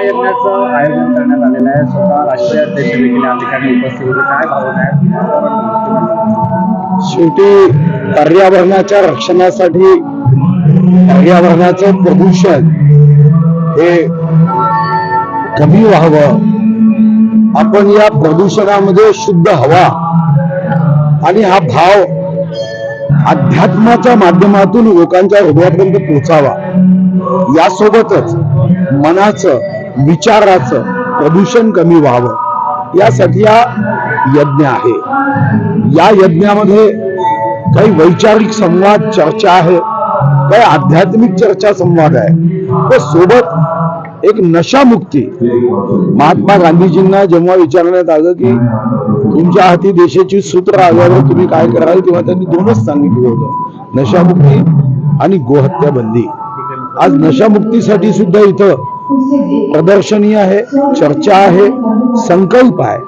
महायज्ञाचं आयोजन करण्यात आलेलं आहे. स्वतः राष्ट्रीय अध्यक्ष देखील या ठिकाणी उपस्थित होते. काय भावना आहे शेवटी पर्यावरणाच्या रक्षणासाठी पर्यावरणाचं प्रदूषण हे कमी व्हावं. आपण या प्रदूषणामध्ये शुद्ध हवा आणि हा भाव अध्यात्माच्या माध्यमातून लोकांच्या हृदयापर्यंत पोचावा. यासोबतच मनाचं विचाराचं प्रदूषण कमी व्हावं. यासाठी हा यज्ञ आहे. या यज्ञामध्ये काही वैचारिक संवाद चर्चा आहे. काही आध्यात्मिक चर्चा संवाद आहे. व सोबत एक नशामुक्ती. महात्मा गांधीजींना जेव्हा विचारण्यात आलं की तुमच्या हाती देशाची सूत्र आल्यावर तुम्ही काय कराल तेव्हा त्यांनी दोनच सांगितलं होतं. नशामुक्ती आणि गोहत्या बंदी आज नशामुक्तीसाठी सुद्धा इथं प्रदर्शनी आहे चर्चा आहे संकल्प आहे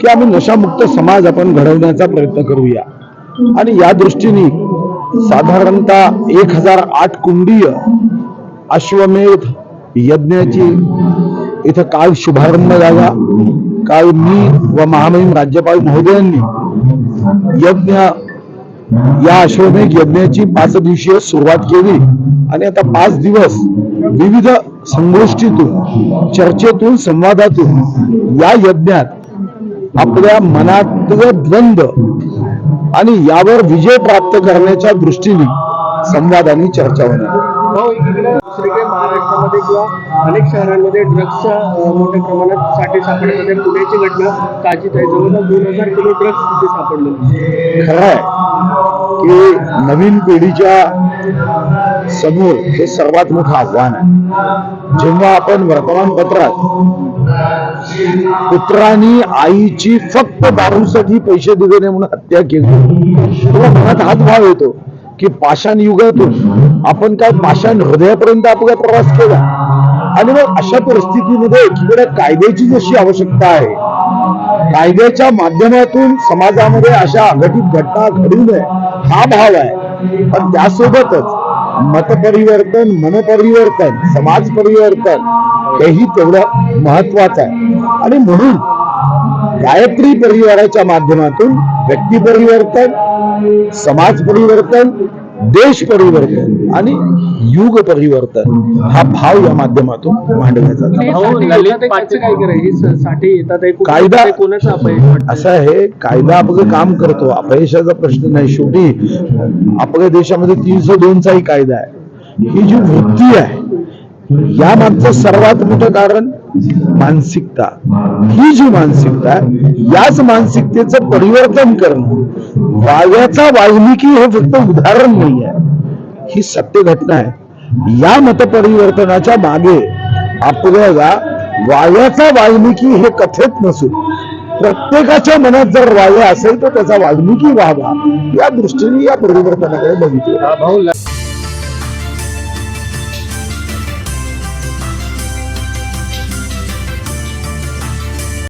की आम्ही नशामुक्त समाज आपण घडवण्याचा प्रयत्न करूया. आणि या दृष्टीने साधारणतः एक हजार आठ कुंडीय अश्वमेध यज्ञाची इथं काल शुभारंभ झाला. काल मी व महामहिम राज्यपाल महोदयांनी यज्ञ या अश्वमेध यज्ञाची पाच दिवसीय सुरुवात केली. आणि आता पाच दिवस विविध संगोष्ठीतून चर्चेतून संवादातून या यज्ञात आपल्या मनातलं द्वंद्व आणि यावर विजय प्राप्त करण्याच्या दृष्टीने संवाद आणि चर्चा होणार. दुसरीकडे महाराष्ट्रामध्ये किंवा अनेक शहरांमध्ये ड्रग्स मोठ्या प्रमाणात साठे सापडण्यामध्ये पुण्याची घटना ताजीत आहे. जवळपास दोन हजार किलो ड्रग्स तिथे सापडले. खरं आहे की नवीन पिढीच्या समोर हे सर्वात मोठं आव्हान आहे. जेव्हा आपण वर्तमानपत्रात पुत्रांनी आईची फक्त दारूसाठी पैसे दिले नाही म्हणून हत्या केली तेव्हा मनात हात भाव येतो की पाषाण युगातून आपण काय पाषाण हृदयापर्यंत आपला प्रवास केला? आणि मग अशा परिस्थितीमध्ये एकीकडे कायद्याची जशी आवश्यकता आहे कायद्याच्या माध्यमातून समाजामध्ये अशा अघटित घटना घडू नये हा भाव आहे. पण त्यासोबतच मत परिवर्तन मन परिवर्तन समाज परिवर्तन हेही तेवढं महत्वाचं आहे. आणि म्हणून गायत्री परिवाराच्या माध्यमातून व्यक्ती परिवर्तन समाज परिवर्तन देश परिवर्तन आणि युग परिवर्तन हा भाव या माध्यमातून मांडला हे कायदा-? असं आहे कायदा आपलं काम करतो अपयशाचा प्रश्न नाही. शेवटी आपल्या देशामध्ये तीनशे दोनचाही कायदा आहे. ही जी वृत्ती आहे या मागचं सर्वात मोठं कारण मानसिकता. ही जी मानसिकता आहे, याच मानसिकतेचं परिवर्तन करणं वाव्याचा वाल्मिकी हे फक्त उदाहरण नाही आहे ही सत्य घटना आहे. या मतपरिवर्तनाच्या मागे आपल्याला वाव्याचा वाल्मिकी हे कथेत नसून प्रत्येकाच्या मनात जर वाया असेल तर त्याचा वाल्मिकी व्हावा या दृष्टीने या परिवर्तनाकडे बघितलं.